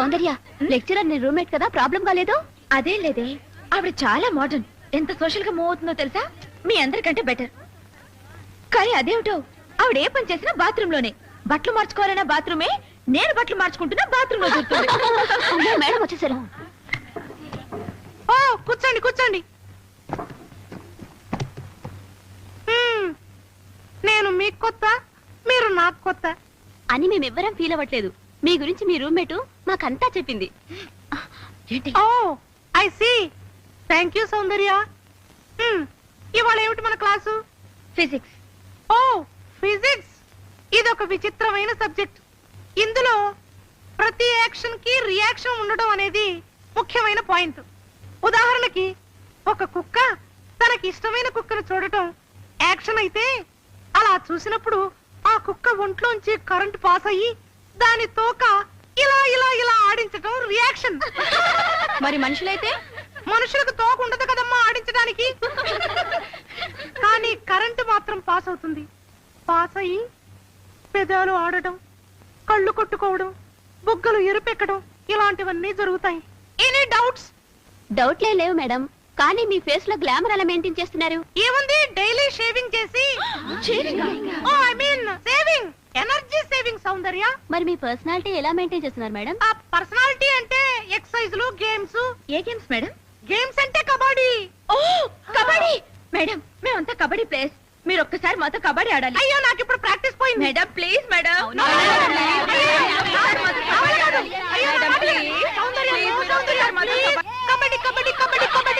సౌందర్య lecturer నీ roommate కదా problem కాలేదు? అదేం లేదే ఆవిడ చాలా మోడర్న్ ఎంత సోషల్గా మూవ్ అవుతుందో తెలుసా? మీ అందరికంటే బెటర్ కానీ అదేమిటో ఆవిడ ఏ పని చేసినా బాత్రూమ్లోనే బట్టలు మార్చుకోవాలన్నా బాత్రూమే నేను బట్టలు మార్చుకుంటున్నా బాత్రూమ్లో మేడం వచ్చేసారు. ఓ కూర్చోండి కూర్చోండి. నేను మీకు కొత్త మీరు నాకు కొత్త. అని మేమెవ్వరం ఫీల్ అవ్వట్లేదు. మీ గురించి మీ రూమ్మేట్ మాకంతా చెప్పింది. ఏంటి? ఓ I see. Thank you Soundarya. Hmm, ఇవాళ ఏమిటి మన క్లాసు? ఫిజిక్స్. ఓ ఫిజిక్స్. ఇదొక విచిత్రమైన సబ్జెక్ట్. ఇందులో ప్రతి యాక్షన్కి రియాక్షన్ ఉండడం అనేది ముఖ్యమైన పాయింట్. ఉదాహరణకి ఒక కుక్క తనకి ఇష్టమైన కుక్కను చూడటం. యాక్షన్ అయితే అలా చూసినప్పుడు ఆ కుక్క ఒంట్లోంచి కరెంట్ పాస్ అయ్యి దాని తోక ఇలా ఇలా ఇలా ఆడించటం రియాక్షన్ మరి మనుషులైతే? మనుషులకు తోక ఉండదు కదమ్మా ఆడించడానికి. కానీ కరెంటు మాత్రం పాస్ అవుతుంది. పాస్ అయ్యి పెదాలు ఆడటం కళ్ళు కొట్టుకోవడం బుగ్గలు ఎరుపెక్కడం ఇలాంటివన్నీ జరుగుతాయి. ఎనీ డౌట్స్ డౌట్లే లేవు మేడం. కానీ మీ ఫేస్లో గ్లామర్ అలా మెయింటైన్ చేస్తున్నారు. ఏముంది? డైలీ షేవింగ్ చేసి. Oh I mean saving Soundarya మరి మీ పర్సనాలిటీ ఎలా మెయింటైన్ చేస్తున్నారు మేడం ఆ పర్సనాలిటీ అంటే ఎక్సర్సైజ్లు గేమ్స్ ఏ గేమ్స్ మేడం గేమ్స్ అంటే కబడ్డీ ఓ కబడ్డీ మేడం మేమంతా కబడ్డీ ప్లేయర్స్ మీరు ఒక్కసారి మాతో కబడ్డీ ఆడాలి అయ్యో నాకు ఇప్పుడు ప్రాక్టీస్ పోయింది madam please madam kabaddi kabaddi kabaddi kabaddi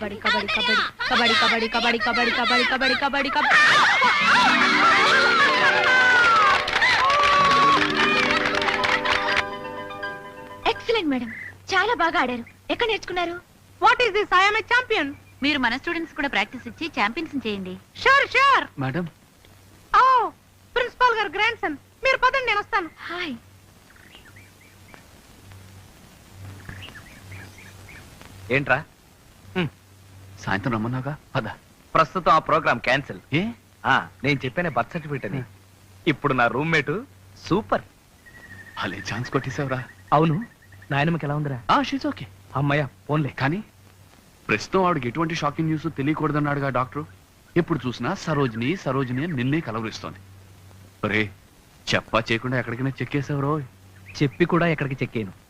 kabaddi kabaddi kabaddi kabaddi kabaddi kabaddi kabaddi kabaddi kabaddi excellent madam. చాలా బాగా ఆడారు. ఎక్కడ నేర్చుకున్నారు? What is this I am a champion మీరు మన స్టూడెంట్స్ కూడా ప్రాక్టీస్ ఇచ్చి ఛాంపియన్స్ చేయండి. Sure sure madam. ఓ ప్రిన్సిపాల్ గారు గ్రాండ్ సన్ మీరు పదండి నేను వస్తాను. హాయ్ ఏంట్రా? సాయంత్రం రమ్మన్నాగా పద. ప్రస్తుతం ఆ ప్రోగ్రామ్ క్యాన్సిల్. ఏ? ఆ నేను చెప్పానే బర్త్ సర్టిఫికేట్ అని. ఇప్పుడు నా రూమ్మేట్ సూపర్. భలే ఛాన్స్ కొట్టేసావురా అవును. నాయనమ్మకి ఎలా ఉందిరా? ఆ షీజ్ ఓకే అమ్మయ్య పోన్లే కానీ ప్రస్తుతం ఆవిడకి ఎటువంటి షాకింగ్ న్యూస్ తెలియకూడదన్నాడుగా డాక్టర్. ఎప్పుడు చూసినా సరోజిని సరోజిని అని నిన్నే కలవరిస్తోంది. రే చెప్పా చేయకుండా ఎక్కడికైనా చెక్కేసావు రోయ్ చెప్పి కూడా ఎక్కడికి చెక్కాను.